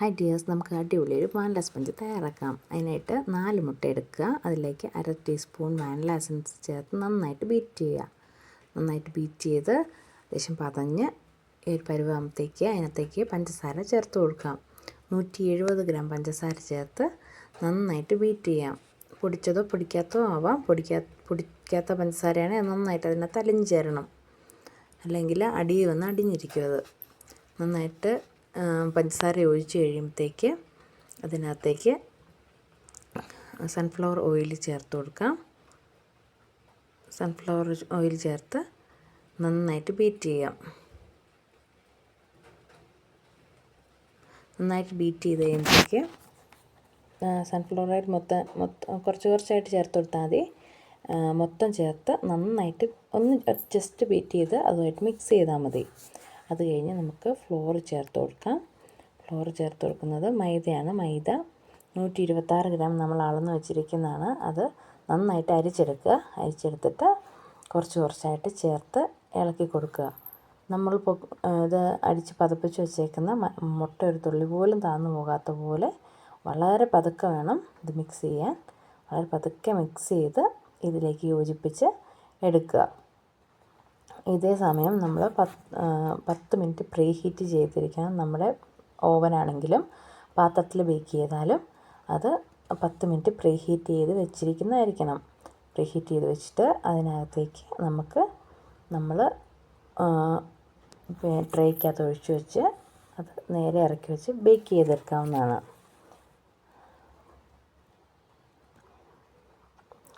Hi dears നമുക്ക് അടിപൊളി ഒരു വാനില സ്പഞ്ച് തയ്യാറാക്കാം. അതിനായിട്ട് നാല് മുട്ട എടുക്കുക. അതിലേക്ക് അര ടീസ്പൂൺ വാനില എസൻസ് ചേർത്ത് നന്നായിട്ട് ബീറ്റ് ചെയ്യുക. നന്നായിട്ട് ബീറ്റ് ചെയ്ത് ലേശം പതഞ്ഞ് ഒരു പരുവാകുമ്പോഴത്തേക്ക് അതിനകത്തേക്ക് പഞ്ചസാര ചേർത്ത് കൊടുക്കാം. നൂറ്റി എഴുപത് ഗ്രാം പഞ്ചസാര ചേർത്ത് നന്നായിട്ട് ബീറ്റ് ചെയ്യാം. പൊടിച്ചതോ പൊടിക്കാത്തതോ ആവാം. പൊടിക്കാ പൊടിക്കാത്ത പഞ്ചസാരയാണെങ്കിൽ നന്നായിട്ട് അതിനകത്ത് അലിഞ്ഞ് ചേരണം. അല്ലെങ്കിൽ അടിയിൽ വന്ന് അടിഞ്ഞിരിക്കും അത് നന്നായിട്ട് പഞ്ചസാര ഒഴിച്ച് കഴിയുമ്പോഴത്തേക്ക് അതിനകത്തേക്ക് സൺഫ്ലവർ ഓയിൽ ചേർത്ത് കൊടുക്കാം. സൺഫ്ലവർ ഓയിൽ ചേർത്ത് നന്നായിട്ട് ബീറ്റ് ചെയ്യാം. നന്നായിട്ട് ബീറ്റ് ചെയ്ത് കഴിയുമ്പോഴത്തേക്ക് സൺഫ്ലവർ ഓയിൽ മൊത്തം മൊത്തം കുറച്ച് കുറച്ചായിട്ട് ചേർത്ത് കൊടുത്താൽ മതി. മൊത്തം ചേർത്ത് നന്നായിട്ട് ഒന്ന് ജസ്റ്റ് ബീറ്റ് ചെയ്ത് അതുമായിട്ട് മിക്സ് ചെയ്താൽ മതി. അത് കഴിഞ്ഞ് നമുക്ക് ഫ്ലോർ ചേർത്ത് കൊടുക്കാം. ഫ്ലോർ ചേർത്ത് കൊടുക്കുന്നത് മൈദയാണ്. മൈദ നൂറ്റി ഇരുപത്താറ് ഗ്രാം നമ്മൾ അളന്ന് വെച്ചിരിക്കുന്നതാണ്. അത് നന്നായിട്ട് അരിച്ചെടുക്കുക. അരിച്ചെടുത്തിട്ട് കുറച്ച് കുറച്ചായിട്ട് ചേർത്ത് ഇളക്കി കൊടുക്കുക. നമ്മൾ ഇത് അടിച്ച് പതപ്പിച്ച് വെച്ചേക്കുന്ന മുട്ട ഒരു തുള്ളി പോലും താന്നു പോകാത്ത പോലെ വളരെ പതുക്കെ വേണം ഇത് മിക്സ് ചെയ്യാൻ. വളരെ പതുക്കെ മിക്സ് ചെയ്ത് ഇതിലേക്ക് യോജിപ്പിച്ച് എടുക്കുക. ഇതേ സമയം നമ്മൾ പത്ത് മിനിറ്റ് പ്രീ ഹീറ്റ് ചെയ്തിരിക്കണം. നമ്മുടെ ഓവനാണെങ്കിലും പാത്രത്തിൽ ബേക്ക് ചെയ്താലും അത് പത്ത് മിനിറ്റ് പ്രീ ഹീറ്റ് ചെയ്ത് വെച്ചിരിക്കുന്നതായിരിക്കണം. പ്രീ ഹീറ്റ് ചെയ്ത് വെച്ചിട്ട് അതിനകത്തേക്ക് നമുക്ക് നമ്മൾ ട്രേക്കകത്ത് ഒഴിച്ച് വെച്ച് അത് നേരെ ഇറക്കി വെച്ച് ബേക്ക് ചെയ്തെടുക്കാവുന്നതാണ്.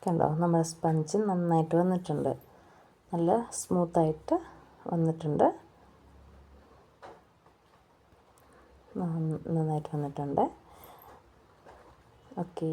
കണ്ടോ? നമ്മുടെ സ്പഞ്ച് നന്നായിട്ട് വന്നിട്ടുണ്ട്. നല്ല സ്മൂത്തായിട്ട് വന്നിട്ടുണ്ട്. നന്നായിട്ട് വന്നിട്ടുണ്ട്. ഓക്കെ.